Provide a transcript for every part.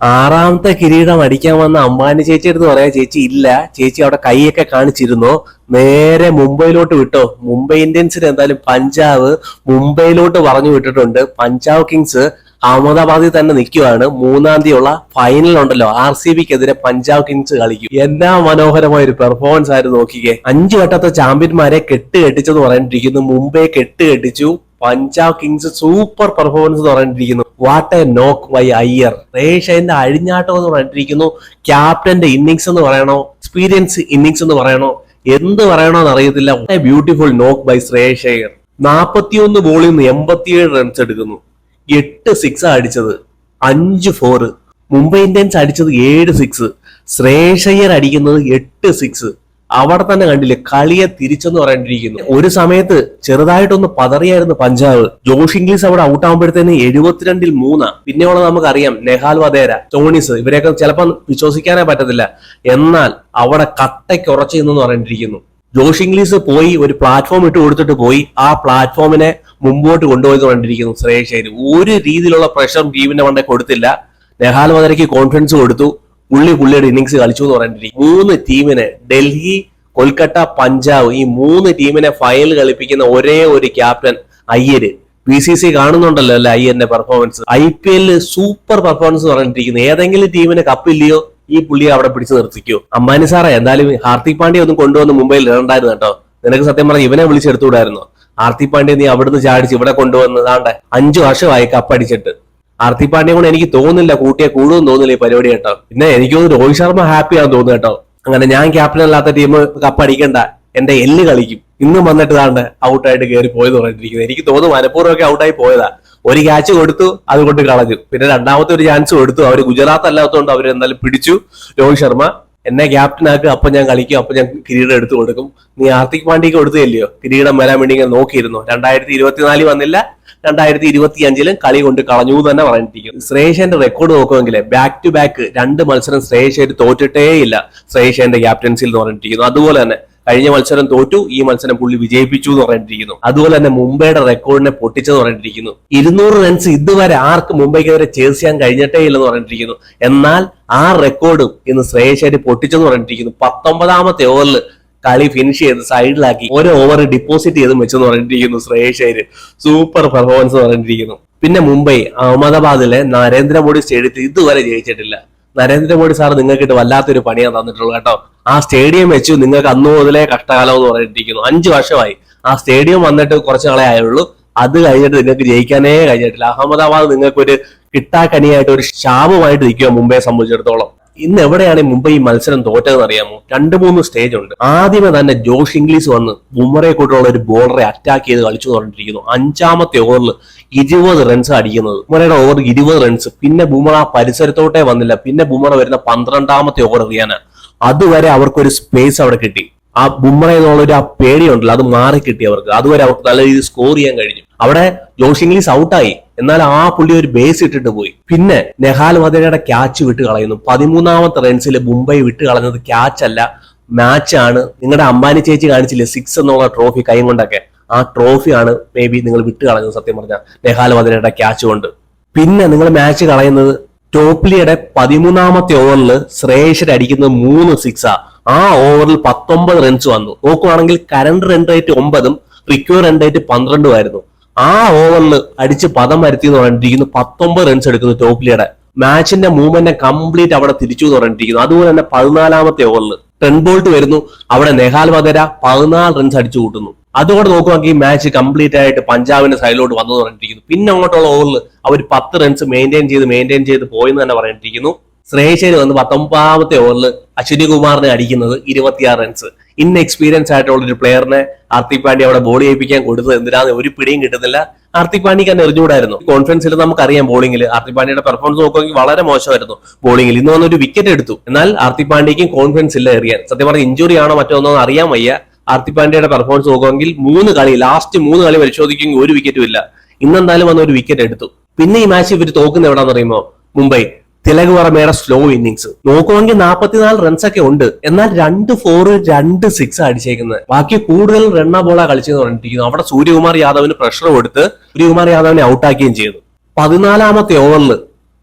ആറാമത്തെ കിരീടം അടിക്കാൻ വന്ന അമ്പാനി ചേച്ചി എടുത്ത് പറയാ ചേച്ചി ഇല്ല ചേച്ചി അവിടെ കൈയൊക്കെ കാണിച്ചിരുന്നോ. നേരെ മുംബൈയിലോട്ട് വിട്ടോ? മുംബൈ ഇന്ത്യൻസിന് എന്തായാലും പഞ്ചാബ് മുംബൈയിലോട്ട് പറഞ്ഞു വിട്ടിട്ടുണ്ട്. പഞ്ചാബ് കിങ്സ് അഹമ്മദാബാദിൽ തന്നെ നിൽക്കുവാണ്. മൂന്നാം തീയതിയുള്ള ഫൈനൽ ഉണ്ടല്ലോ ആർ സി ബിക്കെതിരെ പഞ്ചാബ് കിങ്സ് കളിക്കും. എന്നാ മനോഹരമായ ഒരു പെർഫോമൻസ് ആയിരുന്നു നോക്കിക്കേ. അഞ്ചു വട്ടത്തെ ചാമ്പ്യന്മാരെ കെട്ട് കെട്ടിച്ചെന്ന് പറഞ്ഞിട്ടിരിക്കുന്നു മുംബൈ കെട്ട് കെട്ടിച്ചു. പഞ്ചാബ് കിങ്സ് സൂപ്പർ പെർഫോമൻസ് പറഞ്ഞിരിക്കുന്നു. What a knock by Iyer റേഷന്റെ അഴിഞ്ഞാട്ടം എന്ന് പറഞ്ഞിട്ടിരിക്കുന്നു ക്യാപ്റ്റന്റെ ഇന്നിങ്സ് എന്ന് പറയണോ? എക്സ്പീരിയൻസ് ഇന്നിങ്സ് എന്ന് പറയണോ? എന്ത് പറയണോ എന്ന് അറിയത്തില്ല ബ്യൂട്ടിഫുൾ നോക്ക് ബൈ ശ്രേയസ് അയ്യർ നാൽപ്പത്തിയൊന്ന് ബോളിൽ നിന്ന് എൺപത്തിയേഴ് റൺസ് എടുക്കുന്നു. എട്ട് സിക്സ് അടിച്ചത്. അഞ്ച് ഫോർ മുംബൈ ഇന്ത്യൻസ് അടിച്ചത് ഏഴ് സിക്സ് ശ്രേയസ് അയ്യർ അടിക്കുന്നത് എട്ട് സിക്സ് അവിടെ തന്നെ കണ്ടില്ലേ കളിയെ തിരിച്ചെന്ന് പറയേണ്ടിയിരിക്കുന്നു ഒരു സമയത്ത് ചെറുതായിട്ടൊന്ന് പതറിയായിരുന്നു പഞ്ചാബ്. ജോഷ് ഇംഗ്ലീസ് അവിടെ ഔട്ട് ആകുമ്പോഴത്തേന് എഴുപത്തിരണ്ടിൽ മൂന്നാ. പിന്നെയുള്ള നമുക്കറിയാം നെഹാൽ വധേര ടോണിസ് ഇവരെയൊക്കെ ചിലപ്പോൾ വിശ്വസിക്കാനേ പറ്റത്തില്ല. എന്നാൽ അവിടെ കട്ടയ്ക്ക് ഉറച്ചു നിന്നെന്ന് പറഞ്ഞിരിക്കുന്നു. ജോഷ് ഇംഗ്ലീസ് പോയി ഒരു പ്ലാറ്റ്ഫോം ഇട്ട് കൊടുത്തിട്ട് പോയി ആ പ്ലാറ്റ്ഫോമിനെ മുമ്പോട്ട് കൊണ്ടുപോയി പറഞ്ഞിരിക്കുന്നു ശ്രേയസ് ഒരു രീതിയിലുള്ള പ്രഷർ ടീമിന്റെ വണ്ടേ കൊടുത്തില്ല. നെഹാൽ വധേരയ്ക്ക് കോൺഫിഡൻസ് കൊടുത്തു. പുള്ളി പുള്ളിയുടെ ഇന്നിങ്സ് കളിച്ചു എന്ന് പറഞ്ഞിട്ട് മൂന്ന് ടീമിനെ ഡൽഹി കൊൽക്കത്ത പഞ്ചാബ് ഈ മൂന്ന് ടീമിനെ ഫൈനൽ കളിപ്പിക്കുന്ന ഒരേ ഒരു captain Iyer. B C C കാണുന്നുണ്ടല്ലോ അല്ലെ അയ്യന്റെ പെർഫോമൻസ് ഐ പി എല്ലിൽ സൂപ്പർ പെർഫോമൻസ് പറഞ്ഞിട്ടിരിക്കുന്നു ഏതെങ്കിലും ടീമിന് കപ്പില്ലയോ ഈ പുള്ളിയെ അവിടെ പിടിച്ചു നിർത്തിക്കോ. അമ്മാനി സാറേ എന്തായാലും ഹാർദിക് പാണ്ഡ്യ ഒന്നും കൊണ്ടുവന്ന് മുംബൈയിൽ ഇടണ്ടായിരുന്നു കേട്ടോ. നിനക്ക് സത്യം പറഞ്ഞ ഇവനെ വിളിച്ചെടുത്തുകൂടായിരുന്നോ. ഹാർദിക് പാണ്ഡ്യ നീ അവിടുന്ന് ചാടിച്ച് ഇവിടെ കൊണ്ടുവന്ന് താണ്ടെ അഞ്ചു വർഷമായി കപ്പടിച്ചിട്ട് ഹാർദിക് പാണ്ഡ്യ കൊണ്ട് എനിക്ക് തോന്നുന്നില്ല കൂട്ടിയെ കൂടുമെന്ന് തോന്നുന്നില്ല ഈ പരിപാടി കേട്ടോ. പിന്നെ എനിക്ക് തോന്നുന്നു രോഹിത് ശർമ്മ ഹാപ്പി തോന്നുന്നു കേട്ടോ. അങ്ങനെ ഞാൻ ക്യാപ്റ്റൻ അല്ലാത്ത ടീം കപ്പ് അടിക്കണ്ട. എന്റെ എല്ല് കളിക്കും. ഇന്നും വന്നിട്ട് താണ്ട് ഔട്ടായിട്ട് കയറി പോയത് പറഞ്ഞിരിക്കുന്നത് എനിക്ക് തോന്നുന്നു മനഃപൂർവമൊക്കെ ഔട്ടായി പോയതാ. ഒരു ക്യാച്ച് കൊടുത്തു അതുകൊണ്ട് കളഞ്ഞു. പിന്നെ രണ്ടാമത്തെ ഒരു ചാൻസ് കൊടുത്തു. അവർ ഗുജറാത്ത് അല്ലാത്തതുകൊണ്ട് അവർ എന്തായാലും പിടിച്ചു. രോഹിത് ശർമ്മ എന്നെ ക്യാപ്റ്റൻ ആക്കുക അപ്പൊ ഞാൻ കളിക്കും അപ്പൊ ഞാൻ കിരീടം എടുത്തു കൊടുക്കും. നീ ആർത്തിക് പാണ്ഡ്യക്ക് കൊടുത്തില്ലയോ കിരീടം വരാൻ വേണ്ടി ഇങ്ങനെ നോക്കിയിരുന്നു. രണ്ടായിരത്തി ഇരുപത്തിനാലിൽ വന്നില്ല രണ്ടായിരത്തി ഇരുപത്തി അഞ്ചിലും കളി കൊണ്ട് കളഞ്ഞു തന്നെ പറഞ്ഞിരിക്കും. ശ്രേയസന്റെ റെക്കോർഡ് നോക്കുമെങ്കിൽ ബാക്ക് ടു ബാക്ക് രണ്ട് മത്സരം ശ്രേയസേര് തോറ്റിട്ടേ ഇല്ല ശ്രേയസന്റെ ക്യാപ്റ്റൻസിൽ എന്ന് പറഞ്ഞിരിക്കുന്നു. അതുപോലെ തന്നെ കഴിഞ്ഞ മത്സരം തോറ്റു ഈ മത്സരം പുള്ളി വിജയിപ്പിച്ചു എന്ന് പറഞ്ഞിരിക്കുന്നു. അതുപോലെ തന്നെ മുംബൈയുടെ റെക്കോർഡിനെ പൊട്ടിച്ചെന്ന് പറഞ്ഞിരിക്കുന്നു. ഇരുന്നൂറ് റൺസ് ഇതുവരെ ആർക്ക് മുംബൈക്കെതിരെ ചേസ് ചെയ്യാൻ കഴിഞ്ഞിട്ടേ ഇല്ലെന്ന് പറഞ്ഞിരിക്കുന്നു. എന്നാൽ ആ റെക്കോർഡും ഇന്ന് ശ്രേയശേരി പൊട്ടിച്ചെന്ന് പറഞ്ഞിരിക്കുന്നു. പത്തൊമ്പതാമത്തെ ഓവറിൽ കളി ഫിനിഷ് ചെയ്ത് സൈഡിലാക്കി ഒരു ഓവർ ഡിപ്പോസിറ്റ് ചെയ്ത് വെച്ചെന്ന് പറഞ്ഞിരിക്കുന്നു ശ്രേയസ് സൂപ്പർ പെർഫോമൻസ് പറഞ്ഞിരിക്കുന്നു. പിന്നെ മുംബൈ അഹമ്മദാബാദിലെ നരേന്ദ്രമോദി സ്റ്റേഡിയത്തിൽ ഇതുവരെ ജയിച്ചിട്ടില്ല. നരേന്ദ്രമോദി സാർ നിങ്ങൾക്കിട്ട് വല്ലാത്തൊരു പണിയാണ് തന്നിട്ടുള്ളൂ കേട്ടോ. ആ സ്റ്റേഡിയം വെച്ചു നിങ്ങൾക്ക് അന്നു മുതലേ കഷ്ടകാലം എന്ന് പറഞ്ഞിരിക്കുന്നു അഞ്ചു വർഷമായി. ആ സ്റ്റേഡിയം വന്നിട്ട് കുറച്ച് നാളെ ആയുള്ളൂ. അത് കഴിഞ്ഞിട്ട് നിങ്ങൾക്ക് ജയിക്കാനേ കഴിഞ്ഞിട്ടില്ല. അഹമ്മദാബാദ് നിങ്ങൾക്ക് ഒരു കിട്ടാക്കനിയായിട്ട് ഒരു ശാപമായിട്ട് നിൽക്കുക മുംബൈയെ സംബന്ധിച്ചിടത്തോളം. ഇന്ന് എവിടെയാണ് മുംബൈ മത്സരം തോറ്റതെന്ന് അറിയാമോ? രണ്ട് മൂന്ന് സ്റ്റേജ് ഉണ്ട്. ആദ്യമേ തന്നെ ജോഷ് ഇംഗ്ലീഷ് വന്ന് ബുമറയെ കൂട്ടുള്ള ഒരു ബോളറെ അറ്റാക്ക് ചെയ്ത് കളിച്ചു പറഞ്ഞിരിക്കുന്നു. അഞ്ചാമത്തെ ഓവറിൽ ഇരുപത് റൺസ് അടിക്കുന്നത്. ബുമറയുടെ ഓവർ ഇരുപത് റൺസ് പിന്നെ ബുമറ ആ പരിസരത്തോട്ടേ വന്നില്ല. പിന്നെ ബുമറ വരുന്ന പന്ത്രണ്ടാമത്തെ ഓവർ എറിയാണ് അതുവരെ അവർക്കൊരു സ്പേസ് അവിടെ കിട്ടി. ആ ബുംറ എന്നുള്ള ഒരു ആ പേടിയുണ്ടല്ലോ അത് മാറി കിട്ടി അവർക്ക്. അതുവരെ അവർക്ക് നല്ല രീതിയിൽ സ്കോർ ചെയ്യാൻ കഴിഞ്ഞു. അവിടെ ജോഷ് ഇംഗ്ലീഷ് ഔട്ടായി എന്നാൽ ആ പുള്ളി ഒരു ബേസ് ഇട്ടിട്ട് പോയി. പിന്നെ നെഹാൽ വധേരയുടെ ക്യാച്ച് വിട്ട് കളയുന്നു. പതിമൂന്നാമത്തെ റൺസിൽ മുംബൈ വിട്ട് കളഞ്ഞത് ക്യാച്ച് അല്ല മാച്ച് ആണ്. നിങ്ങളുടെ അംബാനി ചേച്ചി കാണിച്ചില്ലേ സിക്സ് എന്നുള്ള ട്രോഫി കൈ കൊണ്ടൊക്കെ? ആ ട്രോഫിയാണ് മേ ബി നിങ്ങൾ വിട്ട് കളഞ്ഞത് സത്യം പറഞ്ഞാൽ നെഹാൽ വദനയുടെ ക്യാച്ച് കൊണ്ട്. പിന്നെ നിങ്ങൾ മാച്ച് കളയുന്നത് ടോപ്ലിയുടെ പതിമൂന്നാമത്തെ ഓവറിൽ ശ്രേയസർ അടിക്കുന്ന മൂന്ന് സിക്സാ ആ. ഓവറിൽ പത്തൊമ്പത് റൺസ് വന്നു. നോക്കുവാണെങ്കിൽ കറണ്ട് റൺ റേറ്റ് ഒമ്പതും റിക്വയർ റൺ റേറ്റ് പന്ത്രണ്ടും ആയിരുന്നു. ആ ഓവറിൽ അടിച്ച് പദം വരുത്തി എന്ന് പറഞ്ഞിരിക്കുന്നു പത്തൊമ്പത് റൺസ് എടുക്കുന്നു ടോപ്ലിയുടെ മാച്ചിന്റെ മൂവ്മെന്റ് കംപ്ലീറ്റ് അവിടെ തിരിച്ചു എന്ന് പറഞ്ഞിരിക്കുന്നു. അതുപോലെ തന്നെ പതിനാലാമത്തെ ഓവറിൽ ടെൻ ബോൾട്ട് വരുന്നു. അവിടെ നെഹാൽ വധര പതിനാല് റൺസ് അടിച്ചു കൂട്ടുന്നു. അതുകൊണ്ട് നോക്കുവാണെങ്കിൽ മാച്ച് കംപ്ലീറ്റ് ആയിട്ട് പഞ്ചാബിന്റെ സൈഡിലോട്ട് വന്നു പറഞ്ഞിരിക്കുന്നു. പിന്നെ അങ്ങോട്ടുള്ള ഓവറിൽ അവർ പത്ത് റൺസ് മെയിന്റെയിൻ ചെയ്ത് മെയിന്റെയിൻ ചെയ്ത് പോയെന്ന് തന്നെ പറഞ്ഞിരിക്കുന്നു. ശ്രേയസേന് വന്ന് പത്തൊമ്പതാമത്തെ ഓവറിൽ അശ്വിനി കുമാറിനെ അടിക്കുന്നത് ഇരുപത്തിയാറ് റൺസ് ഇന്ന് എക്സ്പീരിയൻസ് ആയിട്ടുള്ള ഒരു പ്ലെയറിനെ ഹാർദിക് പാണ്ഡ്യ അവിടെ ബോളി ചെയ്യിപ്പിക്കാൻ കൊടുത്തത് എന്തിനാന്ന് ഒരു പിടിയും കിട്ടുന്നില്ല. ഹാർദിക് പാണ്ഡ്യക്ക് തന്നെ എറിഞ്ഞുകൂടായിരുന്നു. കോൺഫിഡൻസിൽ നമുക്കറിയാം ബോളിംഗിൽ ഹാർദിക് പാണ്ഡ്യയുടെ പെർഫോമൻസ് നോക്കുകയാണെങ്കിൽ വളരെ മോശമായിരുന്നു ബോളിംഗിൽ ഇന്ന് വന്നൊരു വിക്കറ്റ് എടുത്തു. എന്നാൽ ഹാർദിക് പാണ്ഡ്യയ്ക്കും കോൺഫിഡൻസ് ഇല്ല എറിയാൻ. സത്യം പറഞ്ഞ ഇഞ്ചുറി ആണോ മറ്റോ ഒന്നോ അറിയാൻ വയ്യ. ഹാർദിക് പാണ്ഡ്യയുടെ പെർഫോമൻസ് നോക്കുമെങ്കിൽ മൂന്ന് കളി ലാസ്റ്റ് മൂന്ന് കളി പരിശോധിക്കുമെങ്കിൽ ഒരു വിക്കറ്റും ഇല്ല. ഇന്നെന്തായാലും വന്ന ഒരു വിക്കറ്റ് എടുത്തു. പിന്നെ ഈ മാച്ച് ഇവർ തോക്കുന്ന എവിടാന്ന് പറയുമ്പോ മുംബൈ. തിലക് വർമ്മയുടെ സ്ലോ ഇന്നിങ്സ് നോക്കുവാണെങ്കിൽ നാൽപ്പത്തിനാല് റൺസ് ഒക്കെ ഉണ്ട്. എന്നാൽ രണ്ട് ഫോർ രണ്ട് സിക്സ് അടിച്ചേക്കുന്നത്. ബാക്കി കൂടുതൽ റണ്ണ ബോളാ കളിച്ചെന്ന് പറഞ്ഞിരിക്കുന്നു. അവിടെ സൂര്യകുമാർ യാദവിന് പ്രഷർ കൊടുത്ത് സൂര്യകുമാർ യാദവിനെ ഔട്ടാക്കുകയും ചെയ്തു. പതിനാലാമത്തെ ഓവറിൽ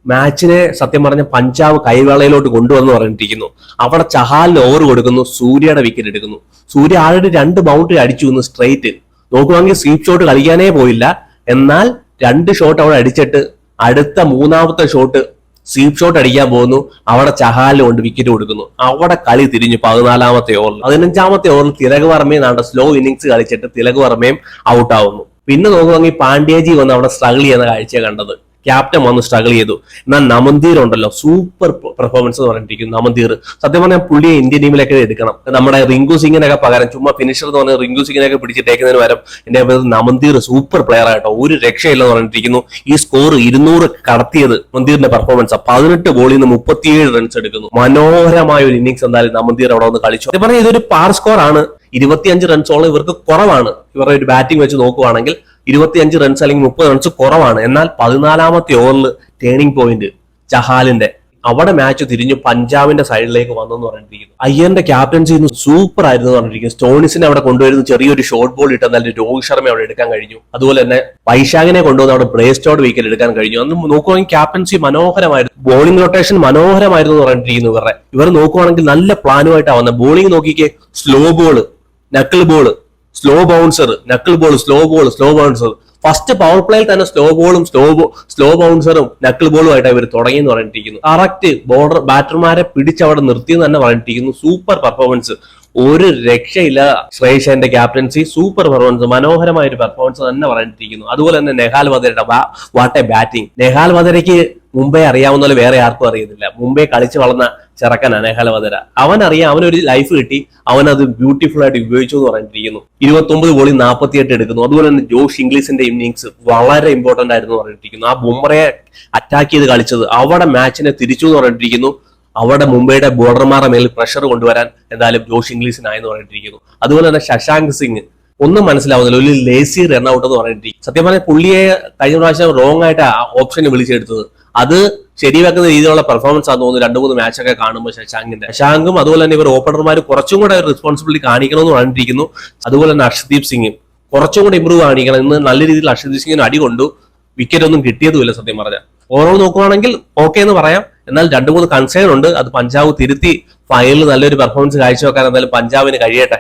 മാച്ചിനെ സത്യം പറഞ്ഞ പഞ്ചാബ് കൈവേളയിലോട്ട് കൊണ്ടുവന്ന് പറഞ്ഞിട്ടിരിക്കുന്നു അവിടെ ചഹാലിന് ഓവർ കൊടുക്കുന്നു സൂര്യയുടെ വിക്കറ്റ് എടുക്കുന്നു. സൂര്യ ആൾറെഡി രണ്ട് ബൗണ്ടറി അടിച്ചു വന്നു സ്ട്രെയിറ്റ് നോക്കുവാണെങ്കിൽ സ്വീപ് ഷോട്ട് കളിക്കാനേ പോയില്ല. എന്നാൽ രണ്ട് ഷോട്ട് അവിടെ അടിച്ചിട്ട് അടുത്ത മൂന്നാമത്തെ ഷോട്ട് സ്വീപ് ഷോട്ട് അടിക്കാൻ പോകുന്നു. അവിടെ ചഹാലിന് കൊണ്ട് വിക്കറ്റ് കൊടുക്കുന്നു. അവിടെ കളി തിരിഞ്ഞു പതിനാലാമത്തെ ഓവറിൽ പതിനഞ്ചാമത്തെ ഓവറിൽ തിലക് വർമ്മയും നാണ്ട സ്ലോ ഇന്നിങ്സ് കളിച്ചിട്ട് തിലക് വർമ്മയും ഔട്ടാവുന്നു പിന്നെ നോക്കുവാണെങ്കിൽ പാണ്ഡ്യജി വന്ന് അവിടെ സ്ട്രഗിൾ ചെയ്യുന്ന കാഴ്ച കണ്ടത്. ക്യാപ്റ്റൻ വന്ന് സ്ട്രഗിൾ ചെയ്തു. എന്നാൽ നമന്തീർ ഉണ്ടല്ലോ സൂപ്പർ പെർഫോമൻസ് എന്ന് പറഞ്ഞിരിക്കുന്നു നമന്തീർ. സത്യം പറഞ്ഞാൽ പുള്ളിയെ ഇന്ത്യൻ ടീമിലേക്ക് എടുക്കണം. നമ്മുടെ റിങ്കു സിംഗിനൊക്കെ പകരം ചുമ്മാ ഫിനിഷർ എന്ന് പറഞ്ഞ റിങ്കു സിംഗിനൊക്കെ പിടിച്ചിട്ടേക്കുന്നതിന് പകരം എന്റെ നമന്തീർ സൂപ്പർ പ്ലെയർ ആയിട്ടോ ഒരു രക്ഷയില്ലെന്ന് പറഞ്ഞിരിക്കുന്നു. ഈ സ്കോർ ഇരുന്നൂറ് കടത്തിയത് നമന്തീറിന്റെ പെർഫോമൻസ് പതിനെട്ട് ബോളിൽ നിന്ന് മുപ്പത്തിയേഴ് റൺസ് എടുക്കുന്നു. മനോഹരമായ ഒരു ഇന്നിങ്സ് എന്തായാലും നമന്തീർ അവിടെ വന്ന് കളിച്ചു. പറഞ്ഞാൽ ഇതൊരു പാർ സ്കോർ ആണ്. ഇരുപത്തിയഞ്ച് റൺസോളം ഇവർക്ക് കുറവാണ്. ഇവരുടെ ഒരു ബാറ്റിംഗ് വെച്ച് നോക്കുവാണെങ്കിൽ ഇരുപത്തിയഞ്ച് റൺസ് അല്ലെങ്കിൽ മുപ്പത് റൺസ് കുറവാണ്. എന്നാൽ പതിനാലാമത്തെ ഓവറിൽ ടേണിംഗ് പോയിന്റ് ചഹാലിന്റെ അവിടെ മാച്ച് തിരിഞ്ഞു പഞ്ചാബിന്റെ സൈഡിലേക്ക് വന്നെന്ന് പറഞ്ഞിരിക്കുന്നു. അയ്യന്റെ ക്യാപ്റ്റൻസി ഇന്ന് സൂപ്പർ ആയിരുന്നു പറഞ്ഞിരിക്കുന്നു. സ്റ്റോണിസിനെ അവിടെ കൊണ്ടുവരുന്ന ചെറിയൊരു ഷോർട്ട് ബോൾ ഇട്ട് എന്നാലും രോഹിത് ശർമ്മ അവിടെ എടുക്കാൻ കഴിഞ്ഞു. അതുപോലെ തന്നെ വൈശാഖിനെ കൊണ്ടുവന്ന് അവിടെ ബ്രേസ്റ്റോട് വിക്കറ്റ് എടുക്കാൻ കഴിഞ്ഞു. അന്ന് നോക്കുവാണെങ്കിൽ ക്യാപ്റ്റൻസി മനോഹരമായിരുന്നു. ബോളിംഗ് റൊട്ടേഷൻ മനോഹരമായിരുന്നു പറഞ്ഞിരിക്കുന്നു ഇവരുടെ. ഇവർ നോക്കുവാണെങ്കിൽ നല്ല പ്ലാനുമായിട്ടാണ് വന്നത്. ബോളിംഗ് നോക്കിക്കേ slow ball knuckle ball slow bouncer knuckle ball slow ball slow bouncer first power പ്ലേയിൽ തന്നെ സ്ലോ ബോളും സ്ലോ സ്ലോ ബൗൺസറും നക്കിൾ ബോളും ആയിട്ട് ഇവർ തുടങ്ങി എന്ന് പറഞ്ഞിരിക്കുന്നു കറക്റ്റ് ബോർഡർ ബാറ്റർമാരെ പിടിച്ചവിടെ നിർത്തിയെന്ന് തന്നെ പറഞ്ഞിരിക്കുന്നു സൂപ്പർ പെർഫോമൻസ് ഒരു രക്ഷയില്ല ശ്രേഷന്റെ ക്യാപ്റ്റൻസി സൂപ്പർ പെർഫോമൻസ് മനോഹരമായ ഒരു പെർഫോമൻസ് തന്നെ പറഞ്ഞിരിക്കുന്നു അതുപോലെ തന്നെ നെഹാൽ വധരയുടെ വാട്ട് ബാറ്റിംഗ് നെഹാൽ വധരയ്ക്ക് മുംബൈ അറിയാവുന്ന വേറെ ആർക്കും അറിയുന്നില്ല മുംബൈ കളിച്ചു വളർന്ന ചെറുക്കനാണ് നെഹാൽ വധര അവൻ അറിയാം അവനൊരു ലൈഫ് കിട്ടി. അവൻ അത് ബ്യൂട്ടിഫുൾ ആയിട്ട് ഉപയോഗിച്ചു എന്ന് പറഞ്ഞിരിക്കുന്നു. ഇരുപത്തി ഒമ്പത് ബോളിൽ നാൽപ്പത്തിയെട്ട് എടുക്കുന്നു. അതുപോലെ തന്നെ ജോഷ് ഇംഗ്ലീഷിന്റെ ഇന്നിങ്സ് വളരെ ഇമ്പോർട്ടന്റ് ആയിരുന്നു പറഞ്ഞിരിക്കുന്നു. ആ ബുംറയെ അറ്റാക്ക് ചെയ്ത് കളിച്ചത് അവിടെ മാച്ചിനെ തിരിച്ചു എന്ന് പറഞ്ഞിരിക്കുന്നു. അവിടെ മുംബൈയുടെ ബോർഡർമാരുടെ മേൽ പ്രഷർ കൊണ്ടുവരാൻ എന്തായാലും ജോഷ് ഇംഗ്ലീഷിനായെന്ന് പറഞ്ഞിരിക്കുന്നു. അതുപോലെ തന്നെ ശശാങ്ക് സിംഗ് ഒന്നും മനസ്സിലാവുന്നില്ല. ഒരു ലേസി റൺ ഔട്ട് എന്ന് പറഞ്ഞിട്ട് സത്യം പറഞ്ഞാൽ പുള്ളിയെ കഴിഞ്ഞ പ്രാവശ്യം റോങ് ആയിട്ട് ഓപ്ഷന് വിളിച്ചെടുത്തത്. അത് ശരിവെക്കുന്ന രീതിയിലുള്ള പെർഫോമൻസ് ആണെന്ന് തോന്നുന്നു രണ്ട് മൂന്ന് മാച്ചൊക്കെ കാണുമ്പോൾ ശശാങ്കിന്റെ. ശശാങ്കും അതുപോലെ തന്നെ ഇവർ ഓപ്പണർമാർ കുറച്ചും കൂടെ റെസ്പോൺസിബിലിറ്റി കാണിക്കണമെന്ന് പറഞ്ഞിരിക്കുന്നു. അതുപോലെ തന്നെ അർഷദീപ് സിംഗും കുറച്ചും കൂടെ ഇമ്പ്രൂവ് കാണിക്കണം ഇന്ന് നല്ല രീതിയിൽ അർഷദീപ് സിംഗിന് അടി കൊണ്ടു. വിക്കറ്റ് ഒന്നും കിട്ടിയതുമില്ല സത്യം പറഞ്ഞാൽ. ഓവറോൾ നോക്കുവാണെങ്കിൽ ഓക്കെ എന്ന് പറയാം. എന്നാൽ രണ്ട് മൂന്ന് കൺസേൺ ഉണ്ട്. അത് പഞ്ചാബ് തിരുത്തി ഫൈനലിൽ നല്ലൊരു പെർഫോമൻസ് കാഴ്ചവെക്കാൻ എന്തായാലും പഞ്ചാബിന് കഴിയട്ടെ.